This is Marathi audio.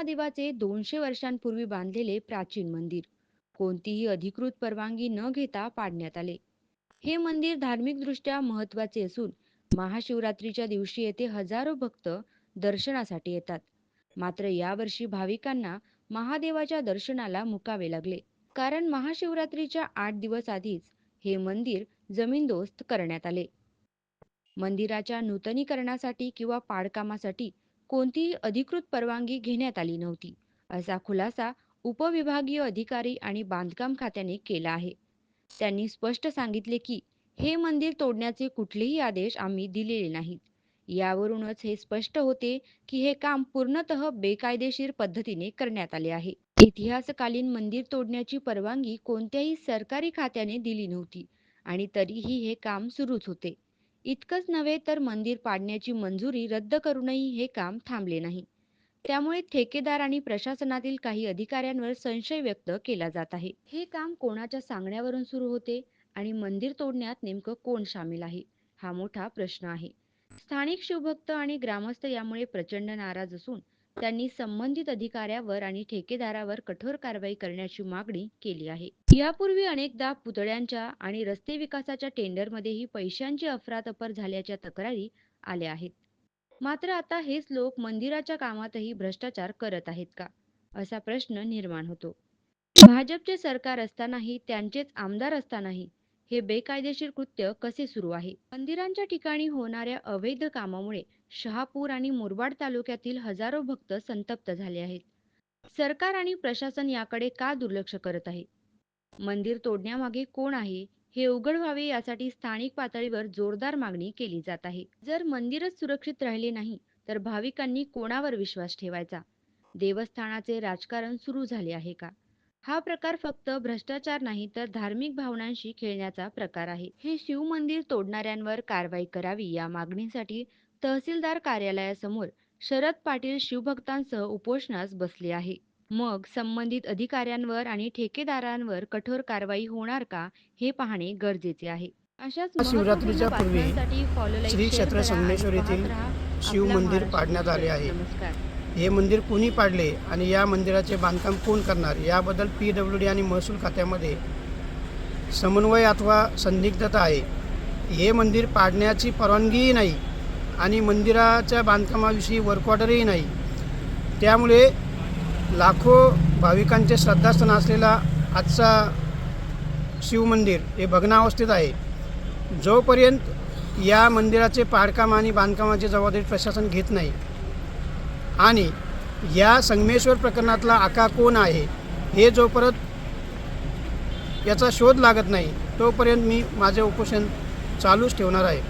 महादेवाचे दोनशे वर्षांपूर्वी बांधलेले प्राचीन मंदिर. कोणतीही अधिकृत परवानगी न घेता पाडण्यात आले. हे मंदिर धार्मिकदृष्ट्या महत्त्वाचे असून महाशिवरात्रीच्या दिवशी येथे हजारो भक्त दर्शनासाठी येतात. मात्र यावर्षी भाविकांना महादेवाच्या दर्शनाला मुकावे लागले. कारण महाशिवरात्रीच्या आठ दिवस आधीच हे मंदिर जमीनदोस्त करण्यात आले. मंदिराच्या नूतनीकरणासाठी किंवा पाडकामासाठी कोणतीही अधिकृत परवानगी घेण्यात आली नव्हती. असा खुलासा उपविभागीय अधिकारी आणि बांधकाम खात्याने केला आहे. त्यांनी स्पष्ट सांगितले की हे मंदिर तोडण्याचे कुठलेही आदेश आम्ही दिलेले नाहीत. यावरूनच हे स्पष्ट होते की हे काम पूर्णतः बेकायदेशीर पद्धतीने करण्यात आले आहे. इतिहासकालीन मंदिर तोडण्याची परवानगी कोणत्याही सरकारी खात्याने दिली नव्हती आणि तरीही हे काम सुरूच होते. इतकंच नव्हे तर मंदिर पाडण्याची मंजुरी रद्द करूनही हे काम थांबले नाही. त्यामुळे ठेकेदार आणि प्रशासनातील काही अधिकाऱ्यांवर संशय व्यक्त केला जात आहे. हे काम कोणाच्या सांगण्यावरून सुरू होते आणि मंदिर तोडण्यात नेमकं कोण सामील आहे हा मोठा प्रश्न आहे. स्थानिक शिवभक्त आणि ग्रामस्थ यामुळे प्रचंड नाराज असून त्यांनी संबंधित अधिकाऱ्यावर आणि ठेकेदारावर कठोर कारवाई करण्याची मागणी केली आहे. यापूर्वी अनेकदा पुतळ्यांच्या आणि रस्ते विकासाच्या टेंडरमध्येही पैशांची अफरातफर झाल्याच्या तक्रारी आल्या आहेत. मात्र आता हेच लोक मंदिराच्या कामातही भ्रष्टाचार करत आहेत का? असा प्रश्न निर्माण होतो. भाजपचे सरकार असतानाही त्यांचेच आमदार असतानाही हे बेकायदेशीर कृत्य कसे सुरू आहे? मंदिरांच्या ठिकाणी होणाऱ्या अवैध कामामुळे शहापूर आणि मुरबाड तालुक्यातील हजारो भक्त संतप्त झाले आहेत. सरकार आणि प्रशासन याकडे का दुर्लक्ष करत आहे? मंदिर तोडण्यामागे कोण आहे? हे उघड व्हावे यासाठी स्थानिक पातळीवर जोरदार मागणी केली जात आहे. जर मंदिरच सुरक्षित राहिले नाही तर भाविकांनी कोणावर विश्वास ठेवायचा? देवस्थानाचे राजकारण सुरू झाले आहे का? हा प्रकार फक्त भ्रष्टाचार नाही तर धार्मिक भावनांशी खेळण्याचा प्रकार आहे. हे शिव मंदिर तोडणाऱ्यांवर कारवाई करावी या मागणीसाठी तहसीलदार कार्यालयासमोर शरद पाटील शिवभक्तांसह उपोषणास बसले आहे. मग संबंधित अधिकाऱ्यांवर आणि ठेकेदारांवर कठोर कारवाई होणार का हे पाहणे गरजेचे आहे. अशाच शिवरात्रीच्या पूर्वी श्री क्षेत्र संगमेश्वर येथील शिव मंदिर पाडण्यात आले आहे. हे मंदिर कोणी पाडले आणि या मंदिराचे बांधकाम कोण करणार याबद्दल पी डब्ल्यू डी आणि महसूल खात्यामध्ये समन्वय अथवा संदिग्धता आहे. हे मंदिर पाडण्याची परवानगीही नाही. आणि मंदिराच्या बांधकामाविषयी वर्कऑर्डरही नाही. त्यामुळे लाखो भाविकांचे श्रद्धास्थान असलेला आजचा शिवमंदिर हे भग्नावस्थेत आहे. जोपर्यंत या मंदिराचे पाडकाम आणि बांधकामाची जबाबदारी प्रशासन घेत नाही आणि या संगमेश्वर प्रकरणातला आका कोण आहे हे जोपर्यंत याचा शोध लागत नाही तोपर्यंत मी माझे उपोषण चालूच ठेवणार आहे.